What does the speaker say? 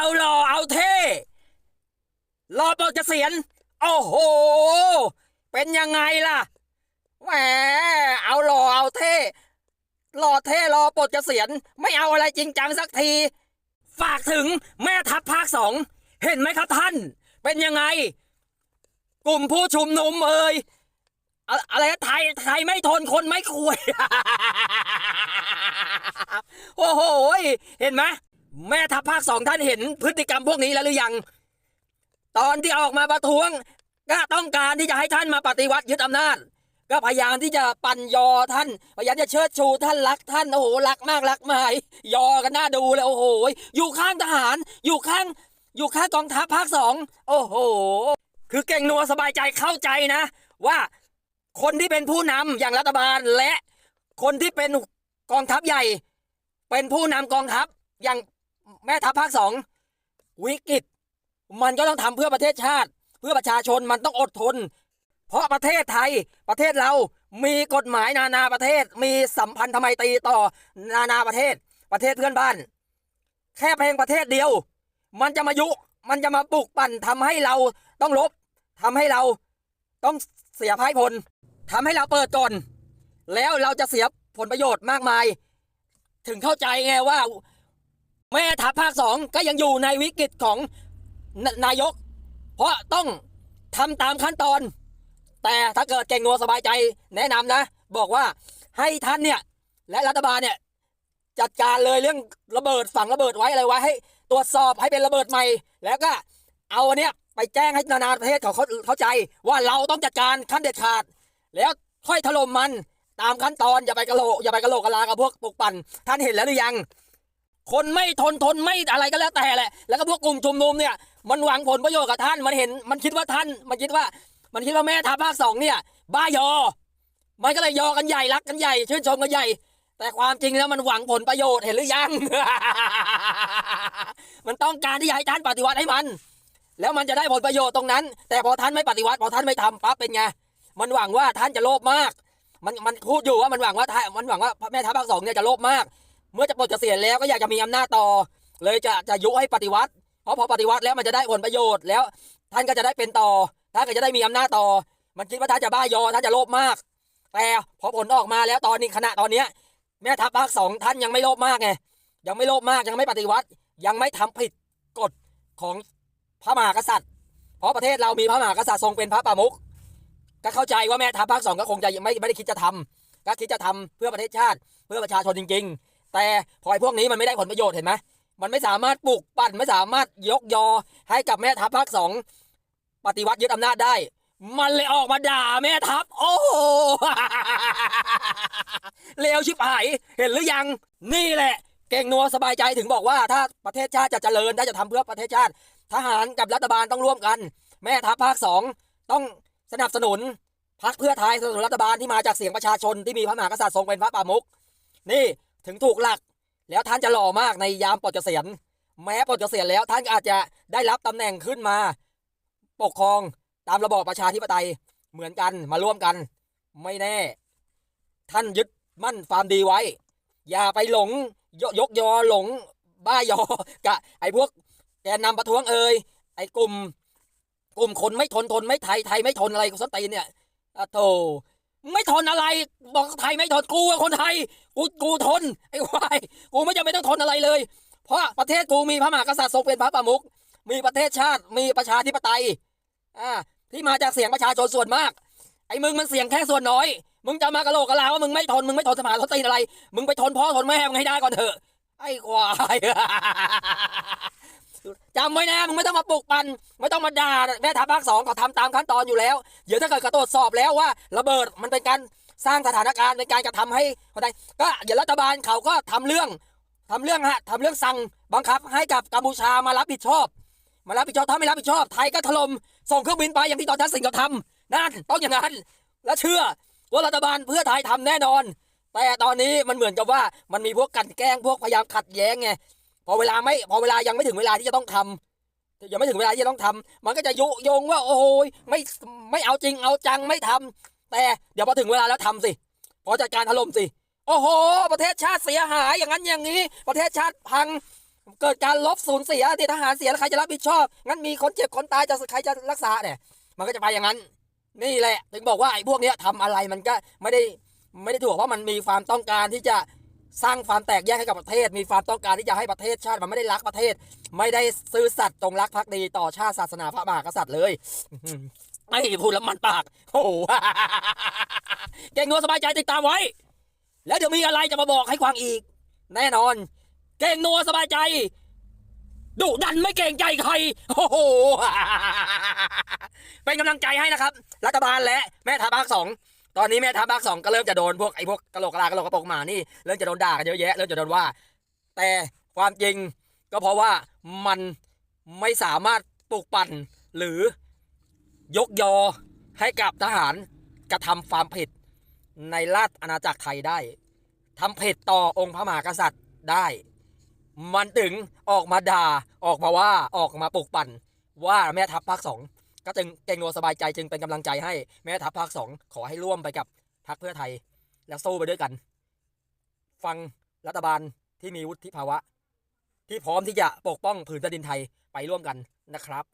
เอาหล่อเอาเท่รอปลดเกษียณโอ้โห เป็นยังไงล่ะแหมเอาหล่อเอาเท่หล่อเท่รอปลดเกษียณไม่เอาอะไรจริงจังสักที ฝากถึงแม่ทัพภาคสองเห็นไหมครับท่าน เป็นยังไง กลุ่มผู้ชุมนุมเอ่ยอะไรไทยไทยไม่ทนคนไม่คุย โอ้โห เห็นไหม แม่ทัพภาคสองท่านเห็นพฤติกรรมพวกนี้แล้วหรือยัง ตอนที่ออกมาประท้วง ก็ต้องการที่จะให้ท่านมาปฏิวัติยึดอำนาจ ก็พยายามที่จะปั่นยอท่าน พยายามจะเชิดชูท่านรักท่านโอ้โหรักมากรักมายยอกันหน้าดูเลยโอ้โหอยู่ข้างทหาร อยู่ข้าง อยู่ข้างกองทัพภาคสองโอ้โห คือเก่งนัวสบายใจเข้าใจนะ ว่าคนที่เป็นผู้นำอย่างรัฐบาลและคนที่เป็นกองทัพใหญ่ เป็นผู้นำกองทัพอย่าง แม่ทัพภาคสองวิกฤตมันก็ต้องทำเพื่อประเทศชาติ เพื่อประชาชนมันต้องอดทน เพราะประเทศไทยประเทศเรามีกฎหมายนานาประเทศ มีสัมพันธไมตรีต่อนานาประเทศ ประเทศเพื่อนบ้าน แค่เพียงประเทศเดียว มันจะมายุมันจะมาปลุกปั่นทำให้เราต้องลบทำให้เราต้องเสียพ่ายผลทำให้เราเปิดก่อนแล้วเราจะเสียผลประโยชน์มากมาย ถึงเข้าใจไงว่า แม่ทัพภาคสองก็ยังอยู่ในวิกฤตของนนายก เพราะต้องทำตามขั้นตอน แต่ถ้าเกิดเก่งนัวสบายใจแนะนำนะ บอกว่าให้ท่านเนี่ยและรัฐบาลเนี่ยจัดการเลยเรื่องระเบิดฝังระเบิดไว้อะไรไว้ให้ตรวจสอบให้เป็นระเบิดใหม่ แล้วก็เอาอันเนี้ยไปแจ้งให้นานาประเทศเขาเขาเข้าใจ ว่าเราต้องจัดการขั้นเด็ดขาด แล้วค่อยถล่มมันตามขั้นตอนอย่าไปกระโหลกอย่าไปกระโหลกกระลากับพวกปลุกปั่นท่านเห็นแล้วหรือยัง คนไม่ทนทนไม่อะไรก็แล้วแต่แหละ แล้วก็พวกกลุ่มชุมนุมเนี่ยมันหวังผลประโยชน์กับท่านมันเห็น มันคิดว่าท่าน มันคิดว่า มันคิดว่าแม่ทัพภาคสองเนี่ย บ้ายอ มันก็เลยยอกันใหญ่รักกันใหญ่ชื่นชมกันใหญ่ แต่ความจริงแล้วมันหวังผลประโยชน์เห็นหรือยัง มันต้องการที่จะให้ท่านปฏิวัติให้มัน แล้วมันจะได้ผลประโยชน์ตรงนั้น แต่พอท่านไม่ปฏิวัติพอท่านไม่ทำปั๊บเป็นไงมันหวังว่าท่านจะโลภมาก มันมันพูดอยู่ว่ามันหวังว่าท่านมันหวังว่าแม่ทัพภาคสองเนี่ยจะโลภมาก เมื่อจะปลดเกษียณแล้วก็อยากจะมีอำนาจต่อ เลยจะจะยุให้ปฏิวัติ เพราะพอปฏิวัติแล้วมันจะได้ผลประโยชน์แล้ว ท่านก็จะได้เป็นต่อ ท่านก็จะได้มีอำนาจต่อ มันคิดว่าท่านจะบ้ายอท่านจะโลภมาก แต่พอผลออกมาแล้วตอนนี้ขณะตอนเนี้ยแม่ทัพภาคสองท่านยังไม่โลภมากไงยังไม่โลภมากยังไม่ปฏิวัติ ยังไม่ทำผิดกฎของพระมหากษัตริย์ เพราะประเทศเรามีพระมหากษัตริย์ทรงเป็นพระประมุขก็เข้าใจว่าแม่ทัพภาคสองก็คงจะไม่ไม่ได้คิดจะทำก็คิดจะทำเพื่อประเทศชาติเพื่อประชาชนจริง ๆ แต่พอไอ้พวกนี้มันไม่ได้ผลประโยชน์เห็นไหมมันไม่สามารถปลุกปั่นไม่สามารถยกยอให้กับแม่ทัพภาคสองปฏิวัติยึดอำนาจได้ มันเลยออกมาด่าแม่ทัพ โอ้โหเลวชิบหายเห็นหรือยัง นี่แหละ เก่งนัวสบายใจถึงบอกว่า ถ้าประเทศชาติจะเจริญถ้าจะทำเพื่อประเทศชาติ ทหารกับรัฐบาลต้องร่วมกัน แม่ทัพภาคสองต้องสนับสนุนพักเพื่อไทยสนับสนุนรัฐบาลที่มาจากเสียงประชาชนที่มีพระมหากษัตริย์ทรงเป็นพระประมุขนี่ ถึงถูกหลัก แล้วท่านจะหล่อมากในยามปลดเกษียณแม้ปลดเกษียณแล้วท่านอาจจะได้รับตำแหน่งขึ้นมา ปกครองตามระบอบประชาธิปไตยเหมือนกันมาร่วมกัน ไม่แน่ ท่านยึดมั่นความดีไว้ อย่าไปหลงยยกยอหลงบ้ายอกะไอ้พวกแกนนำประท้วงเอ่ยไอ้กลุ่ม กลุ่มคนไม่ทนทนไม่ไทยไทยไม่ทนอะไรกูสตีนเนี่ยอโธ่ ไม่ทนอะไร บอกไทยไม่ทนกูคนไทยกูกูทนไอ้ควายกูไม่จำเป็นต้องทนอะไรเลย เพราะประเทศกูมีพระมหากษัตริย์ทรงเป็นพระประมุขมีประเทศชาติมีประชาธิปไตยอ่าที่มาจากเสียงประชาชนส่วนมาก ไอ้มึงมันเสียงแค่ส่วนน้อย มึงจะมากระโหลกกระลาว่ามึงไม่ทนมึงไม่ทนสมานทนตีนอะไร มึงไปทนพ่อทนแม่มึงให้ได้ก่อนเถอะไอ้ควาย จำไว้นะมึงไม่ต้องมาปลุกปั่นไม่ต้องมาด่าแม่ทัพภาคสองเขาทำตามขั้นตอนอยู่แล้ว เดี๋ยวถ้าเกิดเขาตรวจสอบแล้วว่า ระเบิดมันเป็นการสร้างสถานการณ์เป็นการกระทำให้คนใดก็เดี๋ยวรัฐบาลเขาก็ทำเรื่องทำเรื่องฮะทำเรื่องสั่งบังคับ ให้กับกัมพูชามารับผิดชอบ มารับผิดชอบถ้าไม่รับผิดชอบไทยก็ถล่มส่งเครื่องบินไปอย่างที่ตอนทักษิณเขาทำนั่นต้องอย่างนั้นและเชื่อว่ารัฐบาลเพื่อไทยทำแน่นอน แต่ตอนนี้มันเหมือนกับว่ามันมีพวกกันแกล้งพวกพยายามขัดแย้งไง พอเวลาไม่พอเวลายังไม่ถึงเวลาที่จะต้องทำยังไม่ถึงเวลาที่จะต้องทำมันก็จะยุโยงว่าโอ้โหยไม่ไม่เอาจริงเอาจังไม่ทำแต่เดี๋ยวพอถึงเวลาแล้วทำสิพอจัดการถล่มณ์สิโอ้โห ประเทศชาติเสียหายอย่างนั้นอย่างนี้ ประเทศชาติพังเกิดการลบสูญเสียที่ทหารเสียแล้วใครจะรับผิดชอบ งั้นมีคนเจ็บคนตายจะใครจะรักษาเนี่ย มันก็จะไปอย่างนั้น นี่แหละ ถึงบอกว่าไอ้พวกเนี้ยทำอะไรมันก็ไม่ได้ไม่ได้ถูกเพราะมันมีความต้องการที่จะ สร้างความแตกแยกให้กับประเทศ มีความต้องการที่จะให้ประเทศชาติมันไม่ได้รักประเทศ ไม่ได้ซื่อสัตย์จงรักภักดีต่อชาติศาสนาพระมหากษัตริย์เลยอื้อหือไม่พูดแล้วมันปาก โอ้โหเก่งนัวสบายใจติดตามไว้ แล้วเดี๋ยวมีอะไรจะมาบอกให้ฟังอีก แน่นอน เก่งนัวสบายใจดุดันไม่เก่งใจใคร โอ้โห เป็นกำลังใจให้นะครับ รัฐบาลและแม่ทัพภาคสอง ตอนนี้แม่ทัพภาคสองก็เริ่มจะโดนพวกไอ้พวกกระโหลกกะลากระโหลกกระโปรงหมานี่เริ่มจะโดนด่ากันเยอะแยะเริ่มจะโดนว่า แต่ความจริงก็เพราะว่ามันไม่สามารถปลุกปั่นหรือยกยอให้กับทหารกระทำความผิดในราชอาณาจักรไทยได้ทำผิดต่อองค์พระมหากษัตริย์ได้ มันถึงออกมาด่าออกมาว่าออกมาปลุกปั่นว่าแม่ทัพภาคสอง ก็จึงเก่งนัวสบายใจจึงเป็นกำลังใจให้แม่ทัพภาคสองขอให้ร่วมไปกับพรรคเพื่อไทย แล้วสู้ไปด้วยกัน ฟังรัฐบาลที่มีวุฒิภาวะ ที่พร้อมที่จะปกป้องผืนแผ่นดินไทยไปร่วมกันนะครับ